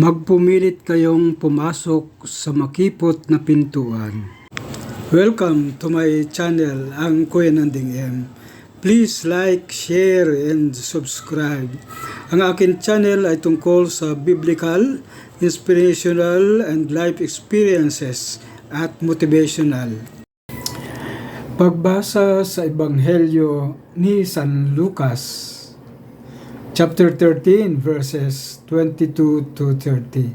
Magpumilit kayong pumasok sa makipot na pintuan. Welcome to my channel, ang Kuya Nanding M. Please like, share, and subscribe. Ang akin channel ay tungkol sa biblical, inspirational, and life experiences at motivational. Pagbasa sa Ebanghelyo ni San Lucas, chapter 13 verses 22 to 30.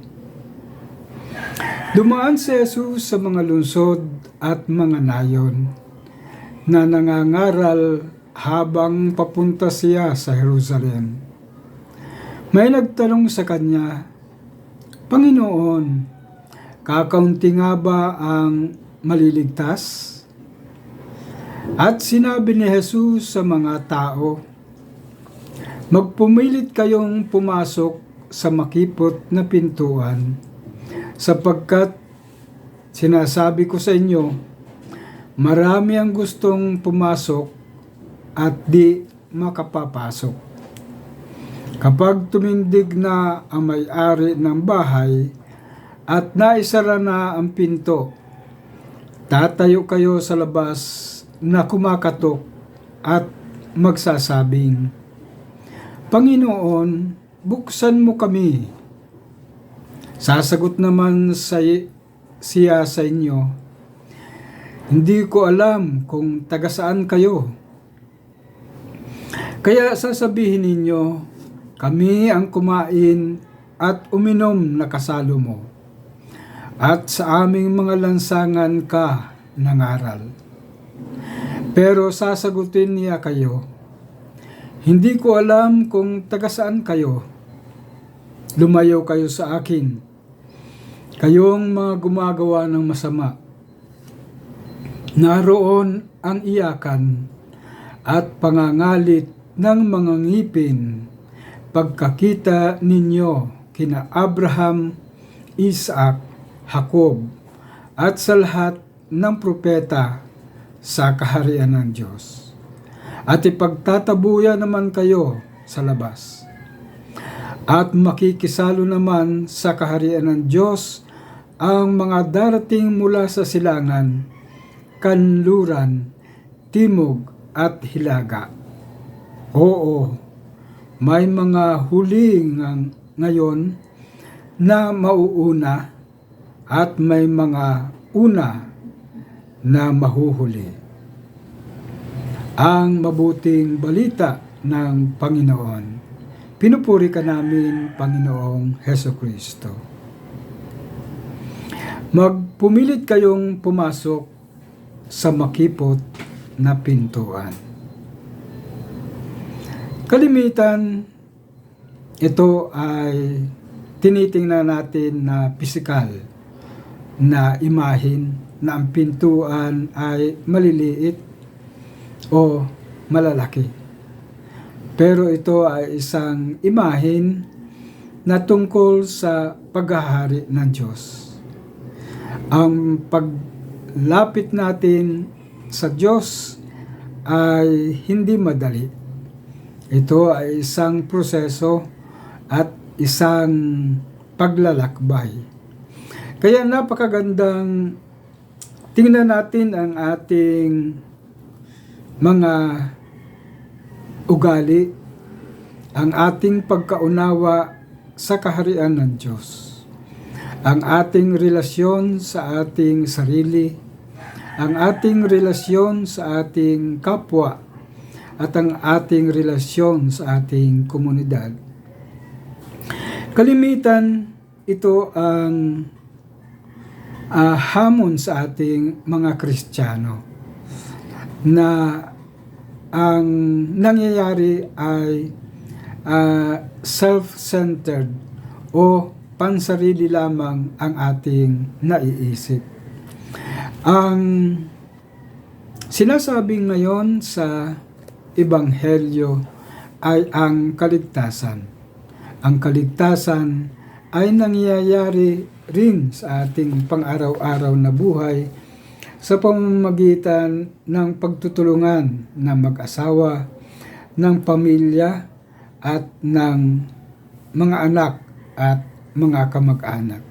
Dumaan si Jesus sa mga lungsod at mga nayon na nangangaral habang papunta siya sa Jerusalem. May nagtanong sa kanya, Panginoon, kakaunti nga ba ang maliligtas? At sinabi ni Jesus sa mga tao, Magpumilit kayong pumasok sa makipot na pintuan, sapagkat sinasabi ko sa inyo, marami ang gustong pumasok at di makapapasok. Kapag tumindig na ang may-ari ng bahay at naisara na ang pinto, tatayo kayo sa labas na kumakatok at magsasabing, Panginoon, buksan mo kami. Sasagot naman sa siya sa inyo, hindi ko alam kung taga saan kayo. Kaya sasabihin ninyo, kami ang kumain at uminom na kasalo mo. At sa aming mga lansangan ka nangaral. Pero sasagutin niya kayo, hindi ko alam kung taga saan kayo. Lumayo kayo sa akin. Kayong mga gumagawa ng masama. Naroon ang iyakan at pangangalit ng mga ngipin pagkakita ninyo kina Abraham, Isaac, Jacob at sa lahat ng propeta sa kaharian ng Diyos at ipagtatabuya naman kayo sa labas. At makikisalo naman sa kaharian ng Diyos ang mga darating mula sa silangan, kanluran, timog at hilaga. Oo, may mga huling ngayon na mauuna at may mga una na mahuhuli ang mabuting balita ng Panginoon. Pinupuri ka namin, Panginoong Heso Kristo. Magpumilit kayong pumasok sa makipot na pintuan. Kalimitan, ito ay tinitingnan natin na pisikal na imahin na ang pintuan ay maliliit o malalaki. Pero ito ay isang imahin na tungkol sa paghahari ng Diyos. Ang paglapit natin sa Diyos ay hindi madali. Ito ay isang proseso at isang paglalakbay. Kaya napakagandang tingnan natin ang ating mga ugali, ang ating pagkaunawa sa kaharian ng Diyos, ang ating relasyon sa ating sarili, ang ating relasyon sa ating kapwa, at ang ating relasyon sa ating komunidad. Kalimitan, ito ang uh, hamon sa ating mga Kristiyano na ang nangyayari ay uh, self-centered o pansarili lamang ang ating naiisip. Ang sinasabi ngayon sa Ebanghelyo ay ang kaligtasan. Ang kaligtasan ay nangyayari rin sa ating pang-araw-araw na buhay sa pamamagitan ng pagtutulungan ng mag-asawa, ng pamilya at ng mga anak at mga kamag-anak.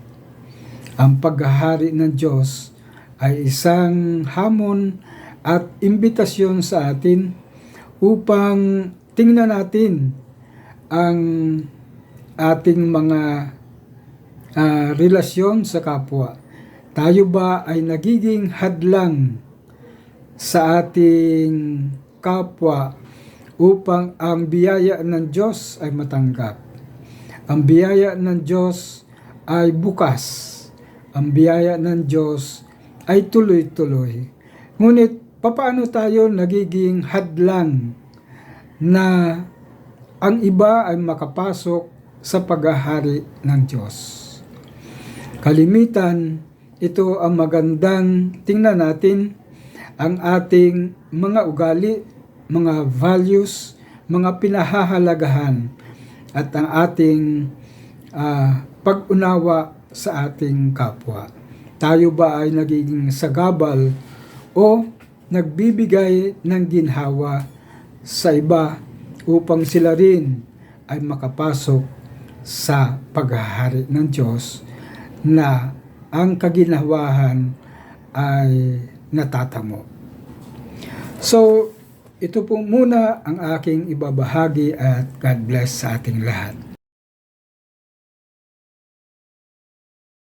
Ang paghahari ng Diyos ay isang hamon at imbitasyon sa atin upang tingnan natin ang ating mga ah, relasyon sa kapwa. Tayo ba ay nagiging hadlang sa ating kapwa upang ang biyaya ng Diyos ay matanggap? Ang biyaya ng Diyos ay bukas. Ang biyaya ng Diyos ay tuloy-tuloy. Ngunit, papaano tayo nagiging hadlang na ang iba ay makapasok sa paghahari ng Diyos? Kalimitan, ito ang magandang tingnan natin ang ating mga ugali, mga values, mga pinahahalagahan at ang ating ah, pag-unawa sa ating kapwa. Tayo ba ay nagiging sagabal o nagbibigay ng ginhawa sa iba upang sila rin ay makapasok sa paghahari ng Diyos na ang kaginhawahan ay natatamo. So, ito po muna ang aking ibabahagi at God bless sa ating lahat.